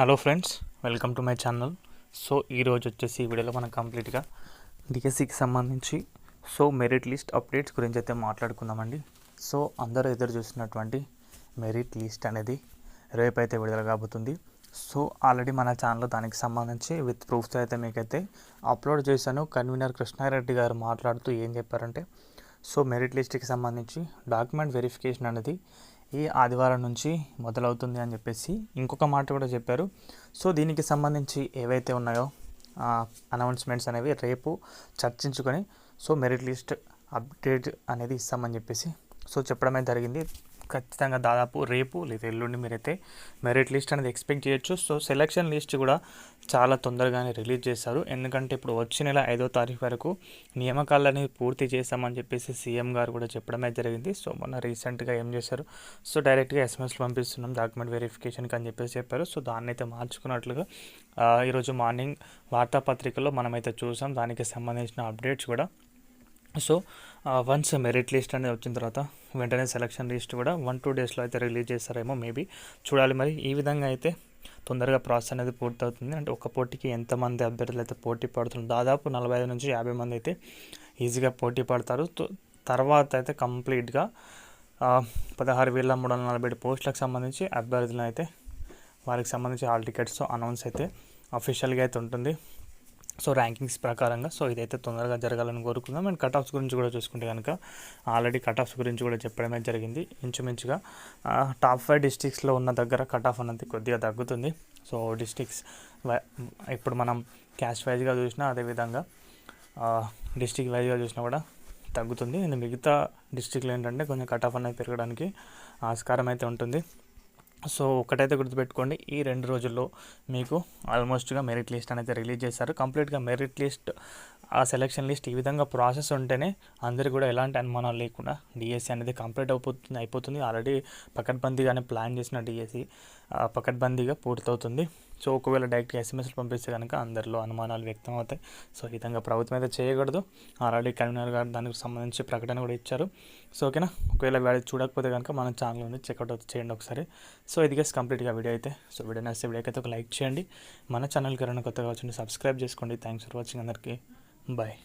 Hello friends welcome to my channel so ఈరోజు వచ్చేసి ఈ వీడియోలో మనం కంప్లీట్గా డిఎస్సికి సంబంధించి సో మెరిట్ లిస్ట్ అప్డేట్స్ గురించి అయితే మాట్లాడుకుందామండి. సో అందరూ ఎదురు చూసినటువంటి మెరిట్ లిస్ట్ అనేది రేపు అయితే విడుదల కాబోతుంది. సో ఆల్రెడీ మన ఛానల్లో దానికి సంబంధించి విత్ ప్రూఫ్స్ అయితే మీకైతే అప్లోడ్ చేశాను. కన్వీనర్ కృష్ణారెడ్డి గారు మాట్లాడుతూ ఏం చెప్పారంటే సో మెరిట్ లిస్ట్కి సంబంధించి డాక్యుమెంట్ వెరిఫికేషన్ అనేది ఈ ఆదివారం నుంచి మొదలవుతుంది అని చెప్పేసి ఇంకొక మాట కూడా చెప్పారు. సో దీనికి సంబంధించి ఏవైతే ఉన్నాయో అనౌన్స్మెంట్స్ అనేవి రేపు చర్చించుకొని సో మెరిట్ లిస్ట్ అప్డేట్ అనేది ఇస్తామని చెప్పేసి సో చెప్పడమే జరిగింది. ఖచ్చితంగా దాదాపు రేపు లేదా ఎల్లుండి మీరైతే మెరిట్ లిస్ట్ అనేది ఎక్స్పెక్ట్ చేయొచ్చు. సో సెలక్షన్ లిస్ట్ కూడా చాలా తొందరగానే రిలీజ్ చేస్తారు ఎందుకంటే ఇప్పుడు వచ్చే నెల ఐదో తారీఖు వరకు నియామకాలు అనేవి పూర్తి చేస్తామని చెప్పేసి సీఎం గారు కూడా చెప్పడమే జరిగింది. సో మొన్న రీసెంట్గా ఏం చేశారు? సో డైరెక్ట్గా ఎస్ఎంఎస్లు పంపిస్తున్నాం డాక్యుమెంట్ వెరిఫికేషన్కి అని చెప్పేసి చెప్పారు. సో దాన్ని అయితే మార్చుకున్నట్లుగా ఈరోజు మార్నింగ్ వార్తాపత్రికలో మనమైతే చూసాం. దానికి సంబంధించిన అప్డేట్స్ కూడా సో వన్స్ మెరిట్ లిస్ట్ అనేది వచ్చిన తర్వాత వెంటనే సెలక్షన్ లిస్ట్ కూడా వన్ టూ డేస్లో అయితే రిలీజ్ చేస్తారేమో మేబీ చూడాలి మరి. ఈ విధంగా అయితే తొందరగా ప్రాసెస్ అనేది పూర్తవుతుంది. అంటే ఒక పోటీకి ఎంతమంది అభ్యర్థులు అయితే పోటీ పడుతున్నారు? దాదాపు నలభై ఐదు నుంచి యాభై మంది అయితే ఈజీగా పోటీ పడతారు. తో- తర్వాత అయితే కంప్లీట్గా పదహారు వేల మూడు వందల నలభై ఏడు పోస్టులకు సంబంధించి అభ్యర్థులను అయితే వారికి సంబంధించి ఆల్ టికెట్స్ అనౌన్స్ అయితే అఫీషియల్గా అయితే ఉంటుంది. సో ర్యాంకింగ్స్ ప్రకారంగా సో ఇదైతే తొందరగా జరగాలని కోరుకుందాం. అండ్ కట్ ఆఫ్స్ గురించి కూడా చూసుకుంటే కనుక ఆల్రెడీ కట్ ఆఫ్స్ గురించి కూడా చెప్పడమే జరిగింది. ఇంచుమించుగా టాప్ ఫైవ్ డిస్టిక్స్లో ఉన్న దగ్గర కట్ ఆఫ్ అనేది కొద్దిగా తగ్గుతుంది. సో డిస్టిక్స్ ఇప్పుడు మనం క్యాస్ట్ వైజ్గా చూసినా అదేవిధంగా డిస్టిక్ వైజ్గా చూసినా కూడా తగ్గుతుంది. అండ్ మిగతా డిస్టిక్లో ఏంటంటే కొంచెం కట్ ఆఫ్ అనేది పెరగడానికి ఆస్కారం అయితే ఉంటుంది. సో ఒకటైతే గుర్తుపెట్టుకోండి ఈ రెండు రోజుల్లో మీకు ఆల్మోస్ట్గా మెరిట్ లిస్ట్ అనేది రిలీజ్ చేశారు. కంప్లీట్గా మెరిట్ లిస్ట్ ఆ సెలక్షన్ లిస్ట్ ఈ విధంగా ప్రాసెస్ ఉంటేనే అందరికీ కూడా ఎలాంటి అనుమానాలు లేకుండా డిఎస్సి అనేది కంప్లీట్ అయిపోతుంది అయిపోతుంది. ఆల్రెడీ పకడ్బందీగానే ప్లాన్ చేసిన డిఎస్సి పకడ్బందీగా పూర్తవుతుంది. సో ఒకవేళ డైరెక్ట్ ఎస్ఎంఎస్లు పంపిస్తే కనుక అందరిలో అనుమానాలు వ్యక్తం అవుతాయి సో ఈ విధంగా ప్రభుత్వం అయితే చేయకూడదు. ఆల్రెడీ కన్వీనర్ గారు దానికి సంబంధించి ప్రకటన కూడా ఇచ్చారు. సో ఓకేనా? ఒకవేళ వాడి చూడకపోతే కనుక మన ఛానల్ ఉంది చెక్అవుట్ అవుట్ చేయండి ఒకసారి. సో ఇది గెస్ కంప్లీట్గా వీడియో అయితే. సో వీడియో నచ్చితే వీడియోకి అయితే ఒక లైక్ చేయండి. మన ఛానల్కి ఎవరైనా కొత్తగా వచ్చింది సబ్స్క్రైబ్ చేసుకోండి. థ్యాంక్స్ ఫర్ వాచింగ్ అందరికీ. बाय